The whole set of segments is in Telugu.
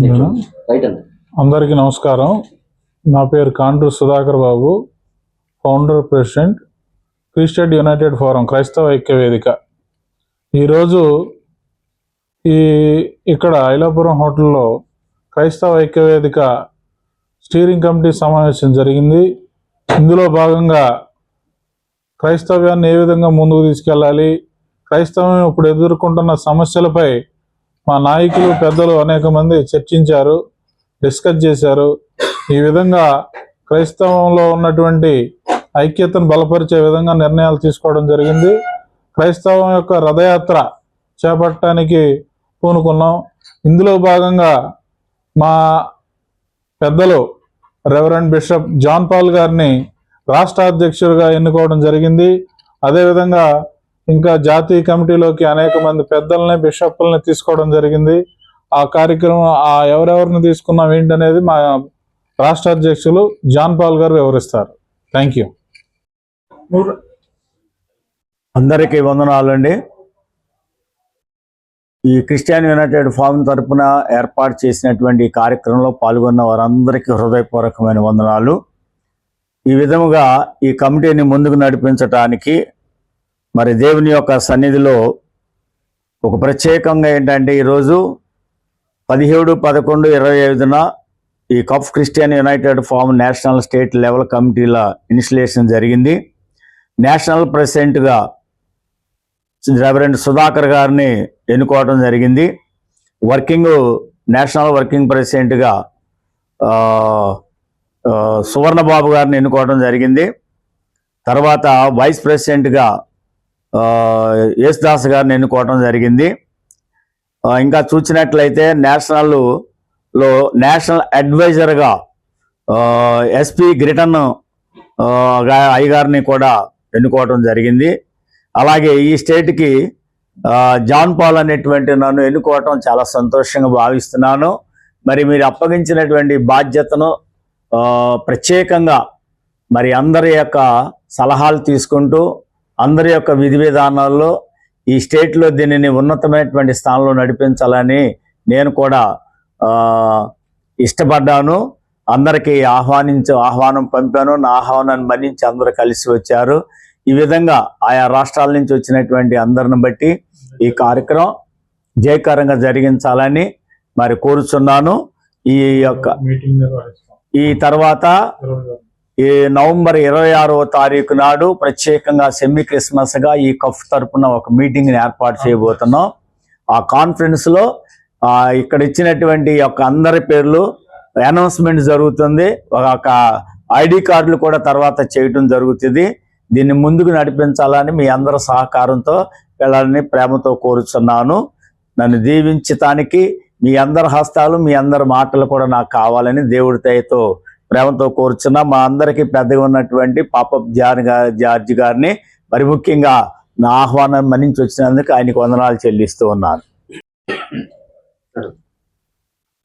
అందరికీ నమస్కారం. నా పేరు Kandru Sudhakar Babu. Founder president Christian United Forum క్రైస్తవ ఐక్య వేదిక. ఈరోజు ఈ ఇక్కడ ఐలాపురం హోటల్లో క్రైస్తవ ఐక్య వేదిక స్టీరింగ్ కమిటీ సమావేశం జరిగింది. ఇందులో భాగంగా క్రైస్తవ్యాన్ని ఏ విధంగా ముందుకు తీసుకెళ్ళాలి క్రైస్తవం ఇప్పుడు ఎదుర్కొంటున్న సమస్యలపై మా నాయకులు పెద్దలు అనేక మంది చర్చించారు డిస్కస్ చేశారు. ఈ విధంగా క్రైస్తవంలో ఉన్నటువంటి ఐక్యతను బలపరిచే విధంగా నిర్ణయాలు తీసుకోవడం జరిగింది. క్రైస్తవం యొక్క రథయాత్ర చేపట్టడానికి పూనుకున్నాం. ఇందులో భాగంగా మా పెద్దలు రెవరెండ్ బిషప్ జాన్ పాల్ గారిని రాష్ట్ర అధ్యక్షుడిగా ఎన్నుకోవడం జరిగింది. అదేవిధంగా ఇంకా జాతీయ కమిటీలోకి అనేక మంది పెద్దల్ని బిషప్లని తీసుకోవడం జరిగింది. ఆ కార్యక్రమం ఆ ఎవరెవరిని తీసుకున్నాం ఏంటనేది మా రాష్ట్ర అధ్యక్షులు జాన్ పాల్ గారు వివరిస్తారు. Thank you. అందరికీ వందనాలండి. ఈ క్రిస్టియన్ యునైటెడ్ ఫామ్ తరపున ఏర్పాటు చేసినటువంటి కార్యక్రమంలో పాల్గొన్న వారందరికీ హృదయపూర్వకమైన వందనాలు. ఈ విధముగా ఈ కమిటీని ముందుకు నడిపించటానికి మరి దేవుని యొక్క సన్నిధిలో ఒక ప్రత్యేకంగా ఏంటంటే ఈరోజు పదిహేడు పదకొండు ఇరవై ఐదున ఈ cough Christian United Forum national state level కమిటీల ఇన్స్టలేషన్ జరిగింది. నేషనల్ ప్రెసిడెంట్గా రెవరెండ్ సుధాకర్ గారిని ఎన్నుకోవడం జరిగింది. వర్కింగ్ నేషనల్ వర్కింగ్ ప్రెసిడెంట్గా సువర్ణబాబు గారిని ఎన్నుకోవడం జరిగింది. తర్వాత వైస్ ప్రెసిడెంట్గా యేసుదాస్ గారిని ఎన్నుకోవడం జరిగింది. ఇంకా చూసినట్లయితే నేషనల్లో నేషనల్ అడ్వైజర్గా ఎస్పి గ్రిటన్ అయ్యగారిని కూడా ఎన్నుకోవటం జరిగింది. అలాగే ఈ స్టేట్కి జాన్ పాల్ అనేటువంటి నన్ను ఎన్నుకోవటం చాలా సంతోషంగా భావిస్తున్నాను. మరి మీరు అప్పగించినటువంటి బాధ్యతను ప్రత్యేకంగా మరి అందరి యొక్క సలహాలు తీసుకుంటూ అందరి యొక్క విధి విధానాల్లో ఈ స్టేట్లో దీనిని ఉన్నతమైనటువంటి స్థానంలో నడిపించాలని నేను కూడా ఇష్టపడ్డాను. అందరికీ ఆహ్వానించు ఆహ్వానం పంపాను. నా ఆహ్వానాన్ని మన్నించి అందరూ కలిసి వచ్చారు. ఈ విధంగా ఆయా రాష్ట్రాల నుంచి వచ్చినటువంటి అందరిని బట్టి ఈ కార్యక్రమం జయకరంగా జరిగించాలని మరి కోరుచున్నాను. ఈ యొక్క ఈ తర్వాత ఈ నవంబర్ ఇరవై ఆరవ తారీఖు నాడు ప్రత్యేకంగా సెమీ క్రిస్మస్గా ఈ కఫ్ తరపున ఒక మీటింగ్ని ఏర్పాటు చేయబోతున్నాం. ఆ కాన్ఫరెన్స్లో ఇక్కడ ఇచ్చినటువంటి యొక్క అందరి పేర్లు అనౌన్స్మెంట్ జరుగుతుంది. ఒక ఐడి కార్డులు కూడా తర్వాత చేయటం జరుగుతుంది. దీన్ని ముందుకు నడిపించాలని మీ అందరి సహకారంతో వెళ్ళాలని ప్రేమతో కోరుచున్నాను. నన్ను దీవించటానికి మీ అందరి హస్తాలు మీ అందరి మాటలు కూడా నాకు కావాలని దేవుడి దయతో ప్రేమతో కోరుచున్నా మా అందరికీ పెద్దగా ఉన్నటువంటి పాపప్ జాన్ గారి జార్జ్ గారిని మరి ముఖ్యంగా నా ఆహ్వానం మన్నించి వచ్చినందుకు ఆయనకు వందనాలు చెల్లిస్తూ ఉన్నాను.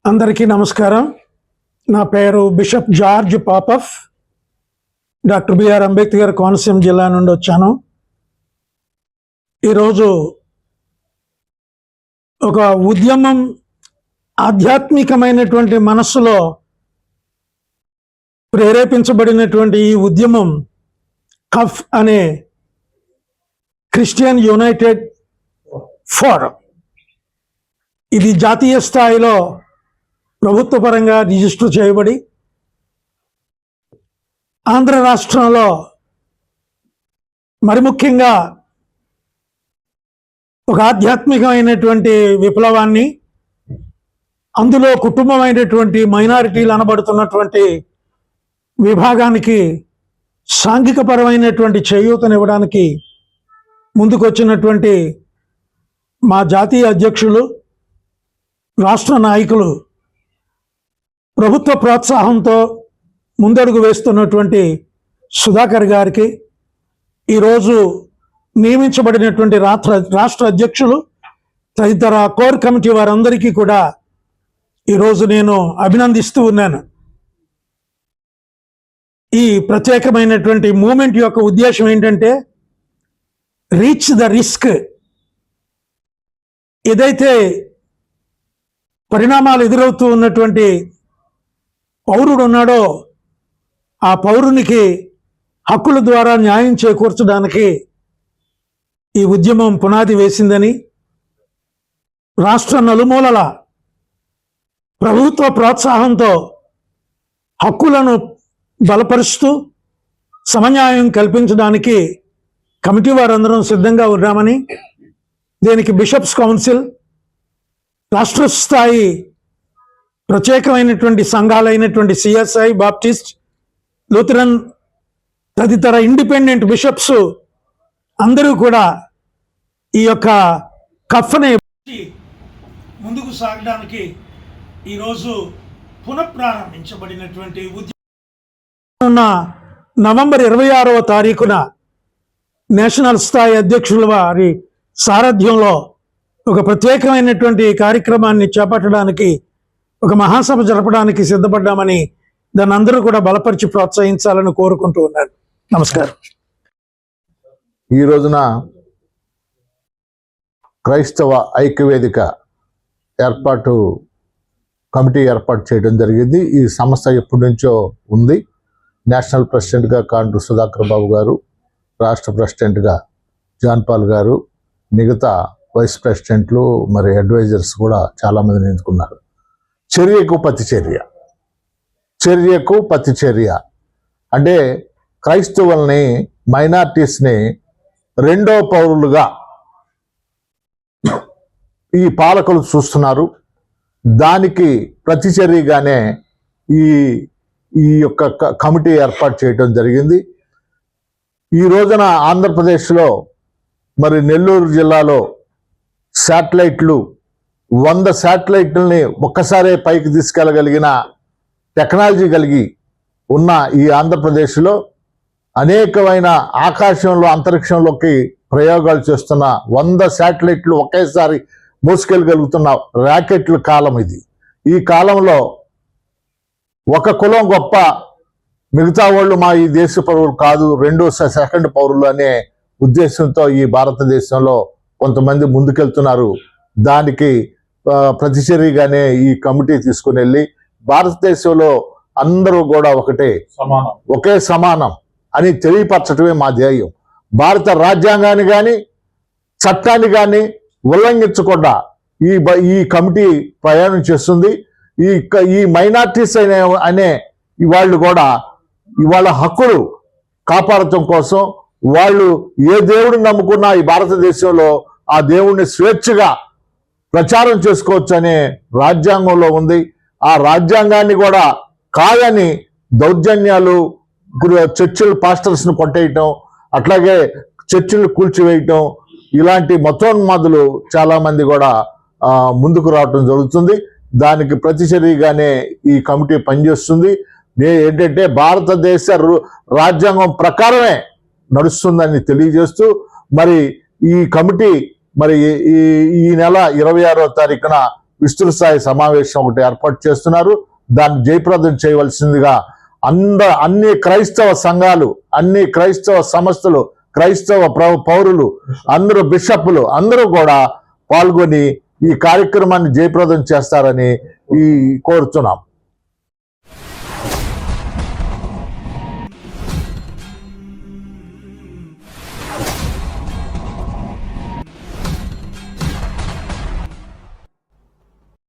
అందరికీ నమస్కారం. నా పేరు bishop George పాపఫ్. Doctor B R Ambedkar Konaseema జిల్లా నుండి వచ్చాను. ఈరోజు ఒక ఉద్యమం ఆధ్యాత్మికమైనటువంటి మనస్సులో ప్రేరేపించబడినటువంటి ఈ ఉద్యమం కఫ్ అనే క్రిస్టియన్ యునైటెడ్ ఫోరం. ఇది జాతీయ స్థాయిలో ప్రభుత్వపరంగా రిజిస్టర్ చేయబడి ఆంధ్ర రాష్ట్రంలో మరి ముఖ్యంగా ఒక ఆధ్యాత్మికమైనటువంటి విప్లవాన్ని అందులో కుటుంబమైనటువంటి మైనారిటీలు అనబడుతున్నటువంటి విభాగానికి సాంఘికపరమైనటువంటి చేయూతనివ్వడానికి ముందుకొచ్చినటువంటి మా జాతీయ అధ్యక్షులు రాష్ట్ర నాయకులు ప్రభుత్వ ప్రోత్సాహంతో ముందడుగు వేస్తున్నటువంటి సుధాకర్ గారికి ఈరోజు నియమించబడినటువంటి రాష్ట్ర రాష్ట్ర అధ్యక్షులు తదితర కోర్ కమిటీ వారందరికీ కూడా ఈరోజు నేను అభినందిస్తూ ఉన్నాను. ఈ ప్రత్యేకమైనటువంటి మూమెంట్ యొక్క ఉద్దేశం ఏంటంటే రీచ్ ద రిస్క్ ఏదైతే పరిణామాలు ఎదురవుతూ ఉన్నటువంటి పౌరుడు ఉన్నాడో ఆ పౌరునికి హక్కుల ద్వారా న్యాయం చేకూర్చడానికి ఈ ఉద్యమం పునాది వేసిందని రాష్ట్ర నలుమూలల ప్రభుత్వ ప్రోత్సాహంతో హక్కులను బలపరుస్తూ సమన్యాయం కల్పించడానికి కమిటీ వారందరం సిద్ధంగా ఉన్నామని దీనికి బిషప్స్ కౌన్సిల్ రాష్ట్ర స్థాయి ప్రత్యేకమైనటువంటి సంఘాలైనటువంటి సిఎస్ఐ బాప్టిస్ట్ లూథరన్ తదితర ఇండిపెండెంట్ బిషప్స్ అందరూ కూడా ఈ యొక్క కఫ్ని ముందుకు సాగడానికి ఈరోజు పునఃప్రారంభించబడినటువంటి ఉద్యమం ఉన్న నవంబర్ ఇరవై ఆరవ తారీఖున నేషనల్ స్థాయి అధ్యక్షుల వారి సారథ్యంలో ఒక ప్రత్యేకమైనటువంటి కార్యక్రమాన్ని చేపట్టడానికి ఒక మహాసభ జరపడానికి సిద్ధపడ్డామని దాన్ని అందరూ కూడా బలపరిచి ప్రోత్సహించాలని కోరుకుంటూ ఉన్నాను. నమస్కారం. ఈ రోజున క్రైస్తవ ఐక్యవేదిక ఏర్పాటు కమిటీ ఏర్పాటు చేయడం జరిగింది. ఈ సంస్థ ఎప్పటి నుంచో ఉంది. నేషనల్ ప్రెసిడెంట్గా కాండ్రు సుధాకర్ బాబు గారు రాష్ట్ర ప్రెసిడెంట్గా జాన్ పాల్ గారు మిగతా వైస్ ప్రెసిడెంట్లు మరి అడ్వైజర్స్ కూడా చాలామందిని ఎంచుకున్నారు చర్యకు ప్రతి చర్య చర్యకు ప్రతి చర్య అంటే క్రైస్తవుల్ని మైనార్టీస్ని రెండో పౌరులుగా ఈ పాలకులు చూస్తున్నారు. దానికి ప్రతిచర్యగానే ఈ ఈ యొక్క క- కమిటీ ఏర్పాటు చేయడం జరిగింది. ఈ రోజున ఆంధ్రప్రదేశ్లో మరి నెల్లూరు జిల్లాలో శాటిలైట్లు వంద శాటిలైట్లని ఒక్కసారే పైకి తీసుకెళ్ళగలిగిన టెక్నాలజీ కలిగి ఉన్న ఈ ఆంధ్రప్రదేశ్లో అనేకమైన ఆకాశంలో అంతరిక్షంలోకి ప్రయోగాలు చేస్తున్న వంద శాటిలైట్లు ఒకేసారి మోసుకెళ్ళగలుగుతున్న ర్యాకెట్ల కాలం ఇది. ఈ కాలంలో ఒక కులం గొప్ప మిగతా వాళ్ళు మా ఈ దేశ పౌరులు కాదు రెండో సెకండ్ పౌరులు అనే ఉద్దేశంతో ఈ భారతదేశంలో కొంతమంది ముందుకెళ్తున్నారు. దానికి ప్రతిచర్యగానే ఈ కమిటీ తీసుకుని వెళ్ళి భారతదేశంలో అందరూ కూడా ఒకటే. సమానం. ఒకే సమానం అని తెలియపరచడమే మా ధ్యేయం. భారత రాజ్యాంగాన్ని కానీ చట్టాన్ని కానీ ఉల్లంఘించకుండా ఈ ఈ కమిటీ ప్రయాణం చేస్తుంది. ఈ క- ఈ మైనార్టీస్ అనే అనే వాళ్ళు కూడా ఇవాళ హక్కులు కాపాడటం కోసం వాళ్ళు ఏ దేవుడిని నమ్ముకున్నా ఈ భారతదేశంలో ఆ దేవుడిని స్వేచ్ఛగా ప్రచారం చేసుకోవచ్చు అనే రాజ్యాంగంలో ఉంది. ఆ రాజ్యాంగాన్ని కూడా కాదని దౌర్జన్యాలు చర్చిలు పాస్టర్స్ను పాస్టర్స్ని కొట్టేయటం అట్లాగే చర్చిలు కూల్చివేయటం ఇలాంటి మతోన్మాదులు చాలామంది కూడా ముందుకు రావటం జరుగుతుంది. దానికి ప్రతిచర్యగానే ఈ కమిటీ పనిచేస్తుంది. నే- ఏంటంటే భారతదేశ రాజ్యాంగం ప్రకారమే నడుస్తుందని తెలియజేస్తూ మరి ఈ కమిటీ మరి ఈ ఈ నెల ఇరవై ఆరో తారీఖున విస్తృత స్థాయి సమావేశం ఒకటి ఏర్పాటు చేస్తున్నారు. దాన్ని జయప్రదం చేయవలసిందిగా అంద అన్ని క్రైస్తవ సంఘాలు అన్ని క్రైస్తవ సంస్థలు క్రైస్తవ ప్ర- పౌరులు అందరూ బిషప్లు అందరూ కూడా పాల్గొని ఈ కార్యక్రమాన్ని జయప్రదం చేస్తారని ఈ కోరుతున్నాం